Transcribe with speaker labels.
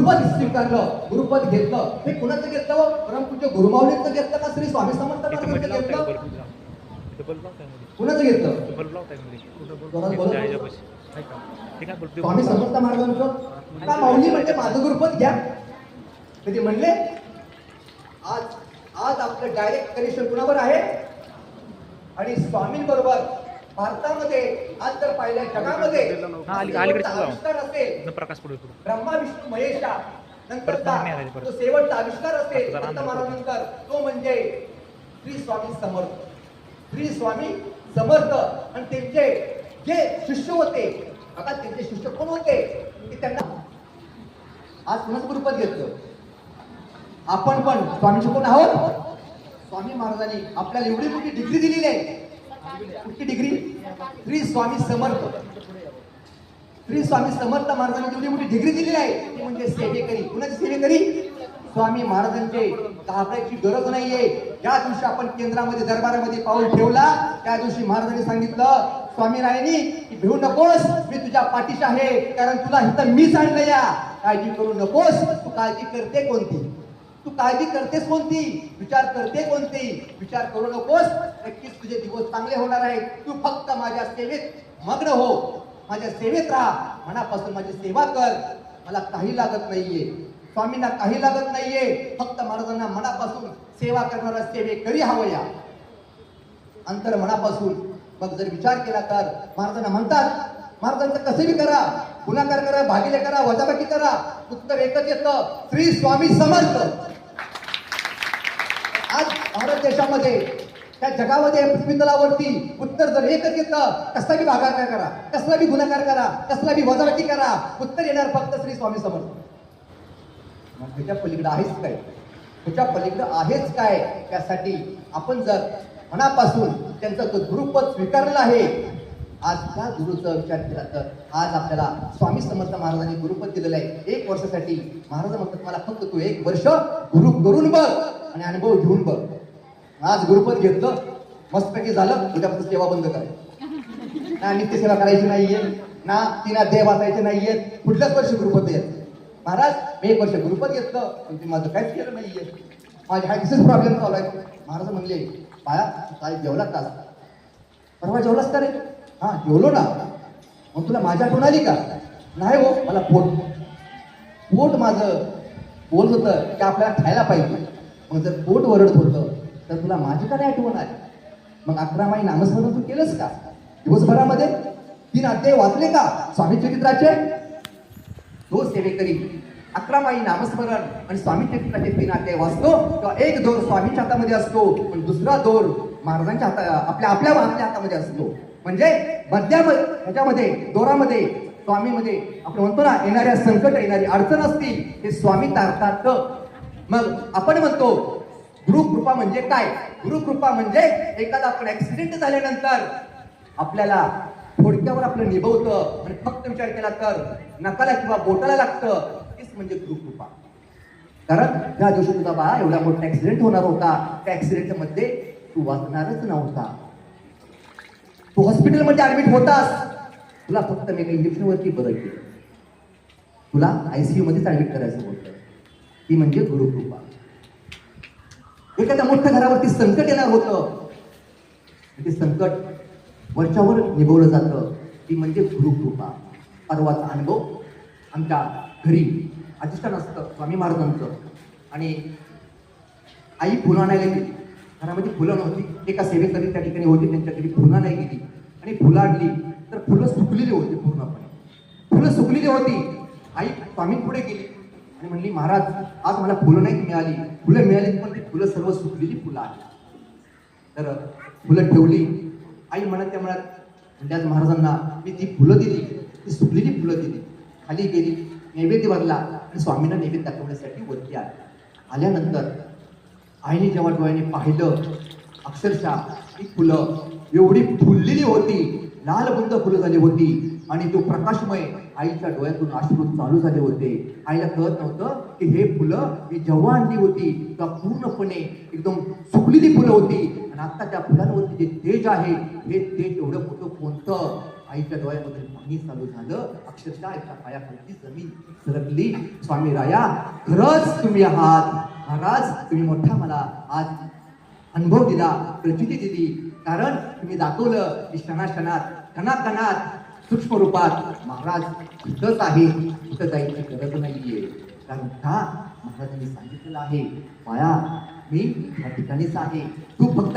Speaker 1: गुरुपद स्वीकारलं गुरुपद घेतलं. हे कुणाचं घेतलं? हो? परमपूज्य गुरुमाऊलीचं घेतलं का श्री स्वामी समर्थ घेतलं? कुणाचं घेतलं? स्वामी समर्थ महाराजांचं का माऊली म्हणजे माझं गुरुपद घ्या. कधी म्हणले? आज आज आपलं डायरेक्ट कनेक्शन कुणावर आहे? आणि स्वामींबरोबर भारतामध्ये आज जर पाहिलं जगामध्ये. आविष्कार असेल.
Speaker 2: प्रकाश पुढे
Speaker 1: ब्रह्मा विष्णू महेशा
Speaker 2: परत.
Speaker 1: जो शेवटचा आविष्कार असेल महाराजांनंतर. तो म्हणजे श्री स्वामी समर्थ. श्री स्वामी समर्थ. आणि त्यांचे जे शिष्य होते आता त्यांचे शिष्य कोण होते? त्यांना आज कुणाच रूपात घेतलं. आपण पण स्वामीचे कोण आहोत? स्वामी महाराजांनी आपल्याला एवढी मोठी डिग्री दिलेली आहे. कुठली डिग्री श्री स्वामी समर्थ. श्री स्वामी समर्थ महाराजांनी जेवढी मोठी डिग्री दिलेली आहे. ती म्हणजे सेवेकरी. कुणाची सेवेकरी? स्वामी महाराजांचे घाबरायची गरज नाहीये. ज्या दिवशी आपण केंद्रामध्ये दरबारामध्ये पाऊल ठेवला त्या दिवशी महाराजांनी सांगितलं स्वामी रायनी की भिवू नकोस. मी तुझ्या पाठीशी आहे. कारण तुला इथं मीच आणलं या. काळजी करू नकोस. तू काळजी करते कोणती? तू काळजी करतेस कोणती? विचार करते कोणती? विचार करू नकोस. नक्कीच तुझे दिवस चांगले होणार आहे तू फक्त माझ्या सेवेत मग्न हो. माझ्या सेवेत राहा. मनापासून माझी सेवा कर. मला काही लागत नाहीये. स्वामींना काही लागत नाहीये. फक्त महाराजांना मनापासून सेवा करणारा सेवेकरी हवं या अंतर मनापासून. मग जर विचार केला तर महाराजांना म्हणतात महाराजांचं कसं बी करा. गुणाकार करा भागिले करा वजाबाकी करा. उत्तर एकच येतं. श्री स्वामी समर्थ. आज भारत देशामध्ये त्या जगामध्ये पृथ्वी तलावरती उत्तर जर एकच येतं कसला बी भागाकार करा कसला बी गुणाकार करा कसला बी वजावटी करा उत्तर येणार फक्त श्री स्वामी समर्थ. मग त्याच्या पलीकडं आहेच काय? त्याच्या पलीकडं आहेच काय? त्यासाठी आपण जर मनापासून त्यांचं तो गुरुपद स्वीकारलं आहे आज त्या गुरुचा विचार केला तर आज आपल्याला स्वामी समर्थ महाराजांनी गुरुपद दिलेलं आहे. एक वर्षासाठी महाराज म्हणतात मला फक्त तू एक वर्ष गुरु करून बघ. आणि अनुभव घेऊन बघ. आज गुरुपद घेतलं मस्तपैकी झालं उद्यापासून सेवा बंद करायची ना नित्य सेवा करायची नाहीये ना तिना देह वाचायचे नाहीये कुठल्याच वर्षी गुरुपद येत. महाराज मी एक वर्ष गुरुपद घेतलं पण तुम्ही माझं काहीच केलं नाहीये. माझ्या हा दिसच प्रॉब्लेम चालू आहे. महाराज म्हणले पाया काय जेवला का परवा जेवलास का रे? हा जेवलो ना. मग तुला माझी आठवण आली का? नाही हो मला पोट. पोट माझं बोल होतं की आपल्याला खायला पाहिजे. मग जर पोट वरडत होतं तर तुला माझी का नाही आठवण आली? मग अकरा माई नामस्मरण तू केलंस का? दिवसभरामध्ये? तीन अध्याय वाचले का? स्वामी चरित्राचे? तो सेवेकरी अकरा माई नामस्मरण आणि स्वामी चरित्राचे तीन अध्याय वाचतो किंवा एक दोर स्वामीच्या हातामध्ये असतो पण दुसरा दोर महाराजांच्या हाता आपल्या आपल्या आपल्या हातामध्ये असतो. म्हणजे मध्यामध्ये ह्याच्यामध्ये दोरामध्ये स्वामीमध्ये आपण म्हणतो ना येणाऱ्या संकट येणारी अडचण असती हे स्वामी तारतात. मग आपण म्हणतो गुरुकृपा म्हणजे काय? गुरुकृपा म्हणजे एखादा आपण ऍक्सिडेंट झाल्यानंतर आपल्याला थोडक्यावर आपलं निभवतं आणि फक्त विचार केला तर नकाला किंवा बोटाला लागतं तेच म्हणजे गुरुकृपा. कारण त्या दिवशी तुझा बाळा एवढा मोठा ऍक्सिडेंट होणार होता. त्या ऍक्सिडेंटमध्ये तू वाचणारच नव्हता. तू हॉस्पिटलमध्ये ऍडमिट होतास. तुला फक्त मी काही इंजेक्शन वरती बरं केलं. तुला आयसीयू मध्येच ऍडमिट करायचं होतं. ती म्हणजे गुरुकृपा. एखाद्या मोठ्या घरावरती संकट येणार होतं ते संकट वरच्यावर निभवलं जातं ती म्हणजे गुरुकृपा. परवाचा अनुभव आमच्या घरी अधिष्ठान असतं स्वामी महाराजांचं. आणि आई फुलं आणायला गेली. घरामध्ये फुलं नव्हती. एका सेवेकरी त्या ठिकाणी होती त्यांच्या घरी फुलं नाही गेली. आणि फुलं आणली तर फुलं सुकलेली होती पूर्णपणे. फुलं सुकलेली होती. आई स्वामी पुढे गेली. आणि म्हणली महाराज आज मला फुलं नाही मिळाली. फुलं मिळाली पण ती फुलं सर्व सुकलेली फुलं आली तर फुलं ठेवली. आई म्हणत त्या म्हणत म्हणजे महाराजांना मी ती फुलं दिली. ती सुकलेली फुलं दिली. खाली गेली. नैवेद्य भरला आणि स्वामींना नैवेद्य दाखवण्यासाठी वरती आली. आल्यानंतर आईने जेव्हा डोळ्याने पाहिलं अक्षरशः ती फुलं एवढी फुललेली होती लाल बुंद फुलं झाली होती. आणि तो प्रकाशमय आईच्या डोळ्यातून अश्रू चालू झाले होते. आईला कळत नव्हतं की हे फुलं मी जेव्हा आणली होती तेव्हा पूर्णपणे एकदम सुकलेली फुलं होती. आणि आता त्या फुलांवरती जे तेज आहे हे तेज एवढं मोठं कोणतं? आईच्या डोळ्यामध्ये पाणी चालू झालं. अक्षरशः एका पायाखालची जमीन सरकली. स्वामी राया खरंच तुम्ही आहात. महाराज तुम्ही मोठा मला आज अनुभव दिला प्रचिती दिली. कारण तुम्ही दाखवलं की क्षणाक्षणात कणाकणात सूक्ष्म रूपात महाराज कुठंच आहे कुठं जायची गरज नाहीये. कारण का? महाराजांनी सांगितलेलं आहे माया मी या ठिकाणीच आहे. तू फक्त